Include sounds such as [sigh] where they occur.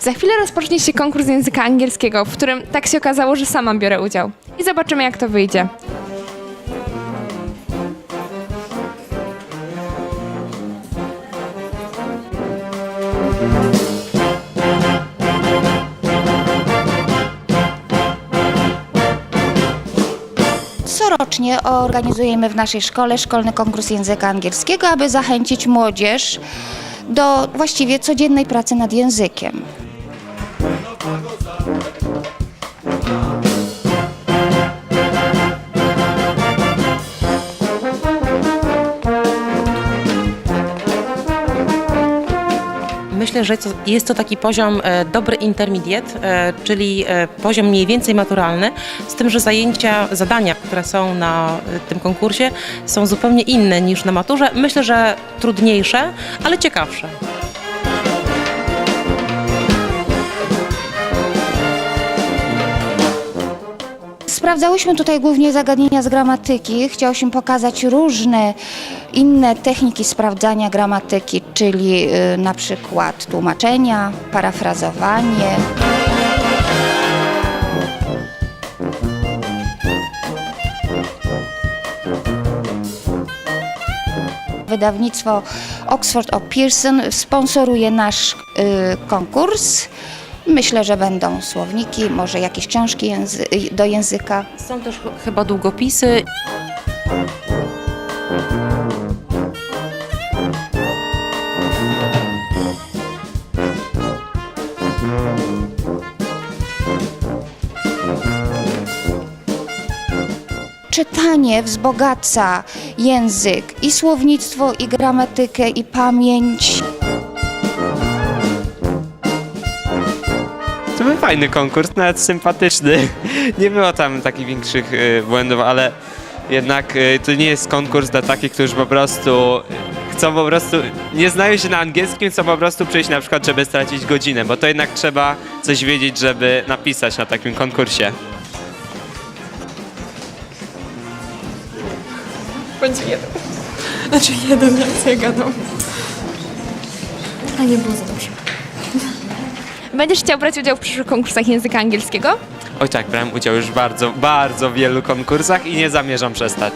Za chwilę rozpocznie się konkurs języka angielskiego, w którym tak się okazało, że sama biorę udział. I zobaczymy, jak to wyjdzie. Corocznie organizujemy w naszej szkole szkolny konkurs języka angielskiego, aby zachęcić młodzież do właściwie codziennej pracy nad językiem. Myślę, że jest to taki poziom e, dobry intermediate, e, czyli e, poziom mniej więcej maturalny, z tym, że zajęcia, zadania, które są na tym konkursie są zupełnie inne niż na maturze. Myślę, że trudniejsze, ale ciekawsze. Sprawdzałyśmy tutaj głównie zagadnienia z gramatyki. Chciałyśmy pokazać różne inne techniki sprawdzania gramatyki, czyli y, na przykład tłumaczenia, parafrazowanie. Wydawnictwo Oxford o Pearson sponsoruje nasz y, konkurs. Myślę, że będą słowniki, może jakieś książki języ- do języka. Są też ch- chyba długopisy. Czytanie wzbogaca język i słownictwo, i gramatykę, i pamięć. Fajny konkurs, nawet sympatyczny. [laughs] Nie było tam takich większych y, błędów, ale jednak y, to nie jest konkurs dla takich, którzy po prostu y, chcą po prostu, nie znają się na angielskim, chcą po prostu przyjść na przykład, żeby stracić godzinę, bo to jednak trzeba coś wiedzieć, żeby napisać na takim konkursie. Będzie jeden. Znaczy jeden, jak ja gadam. A nie było za dobrze. Będziesz chciał brać udział w przyszłych konkursach języka angielskiego? Oj tak, brałem udział już w bardzo, bardzo wielu konkursach i nie zamierzam przestać.